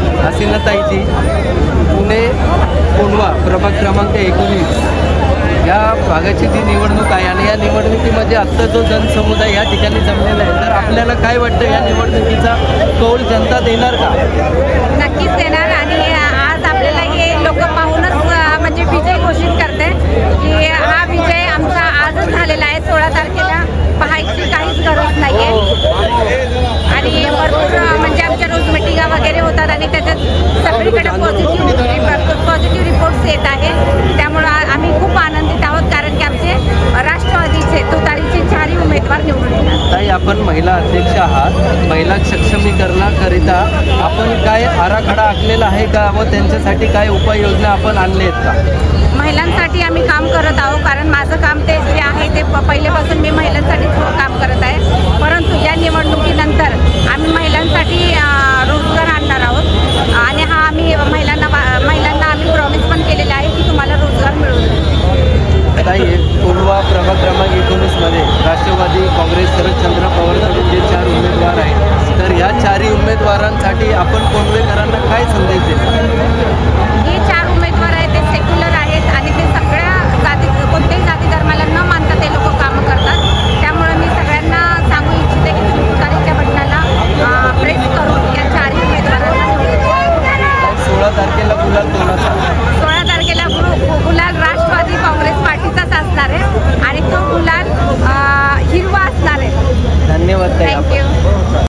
रेखाताईची पुणे कोंडवा प्रभाग क्रमांक एकोणीस. या भागाची जी निवडणूक आहे आणि या निवडणुकीमध्ये आत्ता जो जनसमुदाय या ठिकाणी जमलेला आहे तर आपल्याला काय वाटतं या निवडणुकीचा कौल जनता देणार का? नक्कीच देणार आणि आज आपल्याला हे लोक पाहूनच म्हणजे विजय घोषित करते की हा विजय आमचा आजच झालेला आहे सोळा तारखेला. पाहायची काहीच गरज नाही आहे निवडून येणार. ताई आपण महिला अध्यक्ष आहात. महिला सक्षमीकरणाकरिता आपण काय आराखडा आखलेला आहे का व त्यांच्यासाठी काय उपाययोजना आपण आणले आहेत का? महिलांसाठी आम्ही काम करत आहोत कारण माझं काम ते जे आहे ते प- पहिल्यापासून मी महिलांसाठी काम करत आहे परंतु या निवडणुकीनंतर आम्ही महिलांसाठी अ, रोजगार आणणार आहोत आणि हा आम्ही महिलांना वा- महिलांना आम्ही प्रॉमिस पण केलेला आहे की तुम्हाला रोजगार मिळून जाईल. ताई कोंडवा प्रभाग क्रमांक एकोणीसमध्ये राष्ट्रवादी काँग्रेस शरदचंद्र पवारचे जे चार उमेदवार आहेत तर या चारही उमेदवारांसाठी आपण कोंडवेकरांना काय संदेश देणार? हे चार उमेदवार आहेत ते सेक्युलर आहेत आणि ते सगळ्या जाती कोणत्याही जाती धर्माला न मानता ते लोक कामं करतात. त्यामुळे मी सगळ्यांना सांगू इच्छिते की तुम्ही तुतारीच्या बटनाला प्रेस करून या चारही उमेदवारांना. सोळा तारखेला गुलाल